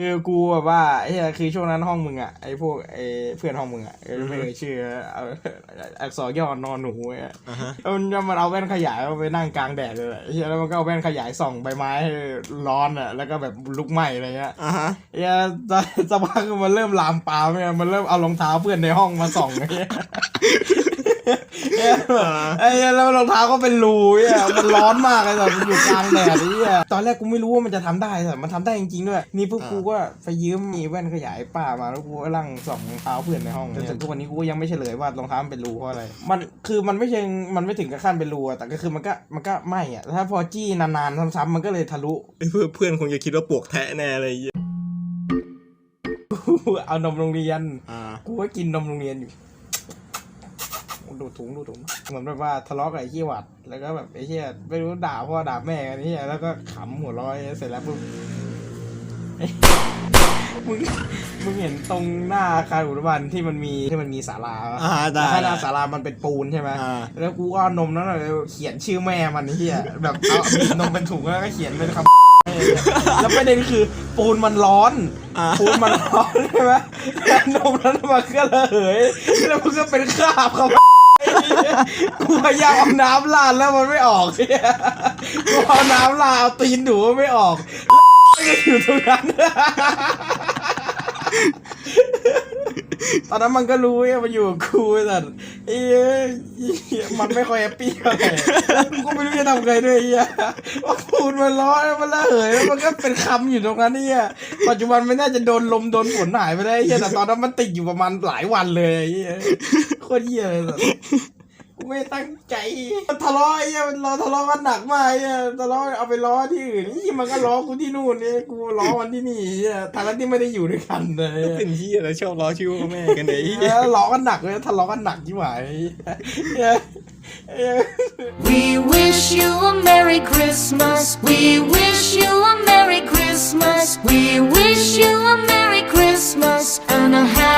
คือกูแบบว่าไอ้เหี้ยคือช่วงนั้นห้องมึงอะไอ้พวกไอ้เพื่อนห้องมึงอะเออไม่เอ่ยชื่อเอาอักษรย่อนอนหนูอะอ่าฮะมันจะมันเอาแว่นขยายเอาไปนั่งกลางแดดเลยอะไอ้เหี้ยแล้วมันก็เอาแว่นขยายส่องใบไม้ให้ร้อนอะแล้วก็แบบลุกไหม้อะไรเงี้ยอ่าฮะเหี้ยจะจะพักมันเริ่มลามปามเนี่ยมันเริ่มเอารองเท้าเพื่อนในห้องมาส่องไอ้เหี้ยเหี้ย ไอ้เหี้ยแล้วรองเท้าก็เป็นรูเหี้ยมันร้อนมากเลยแต่มันอยู่กลางแดดไอ้เหี้ยตอนแรกกูไม่รู้ว่ามันจะทำได้แต่มันทำได้จริงๆด้วยนี่พวกกูก็ไปยืมมีแว่นขยายป้ามาแล้วกูก็ลั่งส่องรองเท้าเพื่อนในห้องจนถึงทุกวันนี้กูก็ยังไม่เฉลยว่ารองเท้ามันเป็นรูเพราะอะไรมันคือมันไม่เชิงมันไม่ถึงกับขั้นเป็นรูอะแต่ก็คือมันก็มันก็ไหม่อะถ้าพอจี้นานๆซ้ำๆมันก็เลยทะลุไอ้เพื่อนเพื่อนคงจะคิดว่าปวกแทะแน่เลยไอ้เหี้ยเอานมโรงเรียนอ่ากูก็กินนมโรงเรียนอยู่ ดูดถุงดูดถุงเหมือนแบบว่าทะเลาะกับไอ้ขี้หวัด แล้วก็แบบไอ้เหี้ยไม่รู้ด่าพ่อด่าแม่กันไอ้เหี้ยแล้วก็ขำหัวเร้อยเสร็จแล้วปุ๊บเอ้ยมึงมึงเห็นตรงหน้าอาคารอุทบาลที่มันมีที่มันมีศาลาปะอ่าได้แล้วข้างหน้าศาลามันเป็นปูนใช่ไหมอ่าแล้วกูก็เอานมนั้นน่ะเขียนชื่อแม่มันไอ้เหี้ยแบบเอาบีบนมเป็นถุงแล้วก็เขียนเป็นคำแล้วประเด็นคือปูนมันร้อนอ่าปูนมันร้อนใช่ไหมแล้วนมนั้นมันก็ระเหยแล้วมันก็เป็นคราบครับ กูพยายามเอาน้ำราดแล้วมันไม่ออกเนี่ยกูเอาน้ำราดเอาตีนดูมันไม่ออกแล้วก็อยู่ตรงนั้นตอนนั้นมันก็รู้ว่ามันอยู่กับกูแต่ไอ้เหี้ยมันไม่ค่อยแฮปปี้เท่าไหร่กูก็ไม่รู้จะทำไงด้วยไอ้เหี้ยว่าปูนมันร้อนมันระเหยแล้วมันก็เป็นคำอยู่ตรงนั้นเนี่ยปัจจุบันไม่น่าจะโดนลมโดนฝนหายไปได้ไอ้เหี้ยแต่ตอนนั้นมันติดอยู่ประมาณหลายวันเลยไอ้เหี้ยโคตรเหี้ยเลย ไม่ตั้งใจ มันทะเลาะไอ้เหี้ยมันเราทะเลาะกันหนักมากไอ้เหี้ยทะเลาะเอาไปล้อที่อื่นนี่มันก็ล้อกูที่นู่นนี่กูล้อมันที่นี่ไอ้เหี้ยทางนั้นที่ไม่ได้อยู่ด้วยกันเลยเป็นที่อะไรชอบล้อชื่อว่าแม่กันไอ้เหี้ยแล้วล้อกันหนักเลยทะเลาะกันหนักยิ่งไหวเอ้ยเอ้ย We wish you a Merry Christmas. We wish you a Merry Christmas. We wish you a Merry Christmas and a Happy